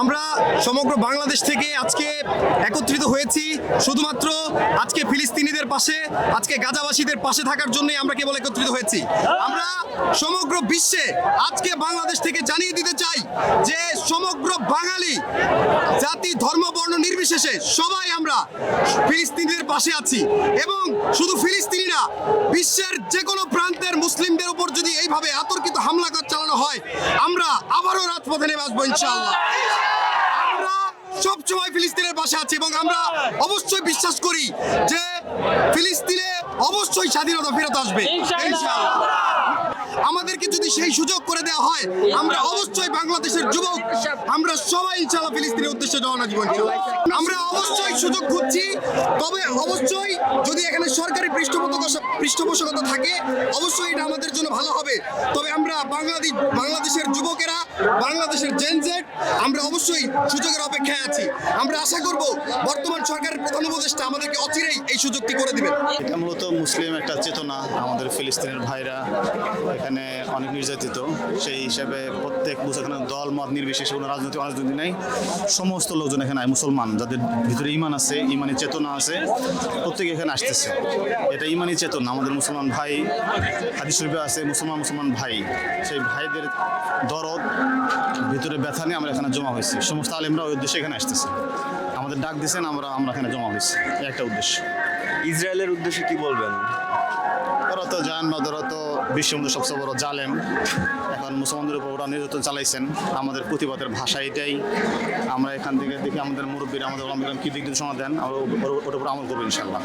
আমরা সমগ্র বাংলাদেশ থেকে আজকে একত্রিত হয়েছি শুধুমাত্র আজকে ফিলিস্তিনিদের পাশে, আজকে গাজাবাসীদের পাশে থাকার জন্যই আমরা কেবল একত্রিত হয়েছি। আমরা সমগ্র বিশ্বে আজকে বাংলাদেশ থেকে জানিয়ে দিতে চাই যে সমগ্র বাঙালি জাতি, ধর্ম, বর্ণ নির্বিশেষে সবাই আমরা ফিলিস্তিনিদের পাশে আছি এবং শুধু ফিলিস্তিনি না, বিশ্বের যে কোনো প্রান্তের মুসলিমদের উপর যদি এইভাবে আতর্কিত হামলা চালানো হয়, আমরা আবারও রাজপথে নেমে আসব ইনশাআল্লাহ। আমরা সবসময় ফিলিস্তিনের পাশে আছে এবং আমরা অবশ্যই বিশ্বাস করি যে ফিলিস্তিনে অবশ্যই স্বাধীনতা ফেরত আসবে। ইনশাআল্লাহ। আমাদেরকে যদি সেই সুযোগ করে দেওয়া হয়, আমরা অবশ্যই বাংলাদেশের যুবক, আমরা সবাই ইনশাআল্লাহ ফিলিস্তিনের উদ্দেশ্যে রওনা দিব আমরা অবশ্যই সুযোগ খুঁজছি, তবে অবশ্যই যদি এখানে সরকারি পৃষ্ঠপোষকতা পৃষ্ঠপোষকতা থাকে, অবশ্যই এটা আমাদের জন্য ভালো হবে। তবে আমরা বাংলাদেশ বাংলাদেশের যুবকেরা, বাংলাদেশের জেনজেট আমরা অবশ্যই সুযোগের অপেক্ষায় আছি। আমরা আশা করব বর্তমান সরকারের প্রধান উপদেষ্টা আমাদেরকে অচিরেই এই সুযোগটি করে দিবেন। এটা মূলত মুসলিম একটা চেতনা আমাদের ফিলিস্তিনের ভাইরা। এখানে অনেক নির্যাতিত। সেই হিসাবে প্রত্যেক মুসলমান দল মত নির্বিশেষে কোনো রাজনৈতিক অরাজনীতি নেই। সমস্ত লোকজন এখানে মুসলমান যাদের ভিতরে ইমান আছে ইমানি চেতনা আছে প্রত্যেকে এখানে আসতেছে। এটা ইমানি চেতনা। আমাদের মুসলমান ভাই হাদিস শরীফে আছে মুসলমান মুসলমান ভাই। সেই ভাইদের দরদ ভিতরে ব্যথা নিয়ে আমরা এখানে জমা হয়েছি। সমস্ত আলেমরা ওই উদ্দেশ্যে এখানে আসতেছে। আমাদের ডাক দিয়েছেন আমরা আমরা এখানে জমা হয়েছি। একটা উদ্দেশ্য। ইসরায়েলের উদ্দেশ্যে কি বলবেন? ওরা তো জান বা ওরা তো বিশ্বের হিন্দু সবচেয়ে বড় জালেম। এখন মুসলমানদের উপর ওরা নির্যাতন চালাইছেন। আমাদের প্রতিবাদের ভাষা এটাই। আমরা এখান থেকে দেখি আমাদের মুরব্বীরা, আমাদের কি দিক দিক নির্দেশনা দেন, আমরা ওর উপর আমল করব ইনশাল্লাহ